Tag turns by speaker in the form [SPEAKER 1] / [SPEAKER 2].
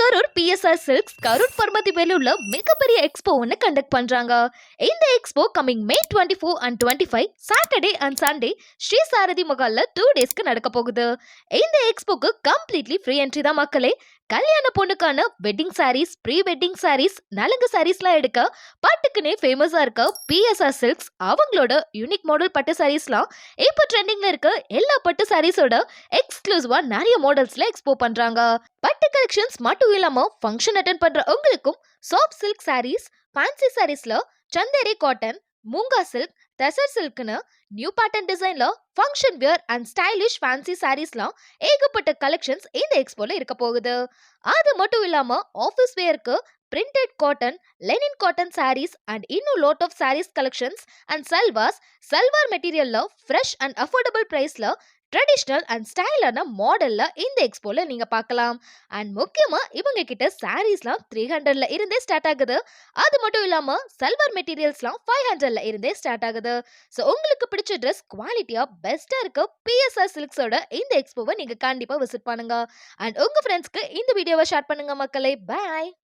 [SPEAKER 1] Karur PSR silks Karur பர்மதி உள்ள மிகப்பெரிய எக்ஸ்போ ஒன்று கண்டக்ட் பண்றாங்க. இந்த expo coming May twenty four and twenty five Saturday and Sunday Sri Sarathi மகால்ல two டேஸ்க்கு நடக்க போகுது. இந்த எக்ஸ்போக்கு கம்ப்ளீட்லி ஃப்ரீ என்ட்ரி தான் மக்களே. கல்யாண பொண்ணுக்கான wedding saris pre wedding saris நலங்கு சாரீஸ்லாம் எடுக்க பட்டுக்குனே ஃபேமஸாக இருக்க பிஎஸ்ஆர் சில்க்ஸ் அவங்களோட யூனிக் மாடல் பட்டு சாரீஸ்லாம் இப்போ ட்ரெண்டிங்கில் இருக்க எல்லா பட்டு சாரீஸோட எக்ஸ்க்ளூசிவாக நிறைய மாடல்ஸில் எக்ஸ்போ பண்ணுறாங்க பட்டு கலெக்ஷன்ஸ் மட்டும் இல்லாமல் ஃபங்க்ஷன் அட்டன் பண்ணுற உங்களுக்கும் சாஃப்ட் சில்க் சாரீஸ் ஃபேன்சி சாரீஸில் சந்தேரி காட்டன் மூங்கா சில்க் டெசர் சில்க்னு நியூ பேட்டர்ன் டிசைன்ல function wear and stylish fancy சாரீஸ்லாம் ஏகப்பட்ட கலெக்ஷன்ஸ் இந்த எக்ஸ்போல இருக்க போகுது. அது மட்டும் இல்லாம ஆஃபீஸ் வேருக்கு printed cotton linen cotton saris and இன்னும் lot of saris collections and salwars salwar மெட்டீரியலில் ஃப்ரெஷ் அண்ட் அஃபோர்டபுள் பிரைஸ்ல ட்ரெடிஷ்னல் அண்ட் ஸ்டைலான மாடலில் இந்த எக்ஸ்போவில் நீங்கள் பார்க்கலாம். அண்ட் முக்கியமாக இவங்க கிட்ட சாரீஸ்லாம் த்ரீ ஹண்ட்ரட்ல இருந்தே ஸ்டார்ட் ஆகுது. அது மட்டும் இல்லாமல் சல்வார் மெட்டீரியல்ஸ்லாம் ஃபைவ் ஹண்ட்ரட்ல இருந்தே ஸ்டார்ட் ஆகுது. ஸோ உங்களுக்கு பிடிச்ச ட்ரெஸ் குவாலிட்டியாக பெஸ்ட்டாக இருக்க பிஎஸ்ஆர் சில்க்ஸோட இந்த எக்ஸ்போவை நீங்கள் கண்டிப்பாக விசிட் பண்ணுங்க. அண்ட் உங்கள் ஃப்ரெண்ட்ஸ்க்கு இந்த வீடியோவை ஷேர் பண்ணுங்க மக்களே. பாய்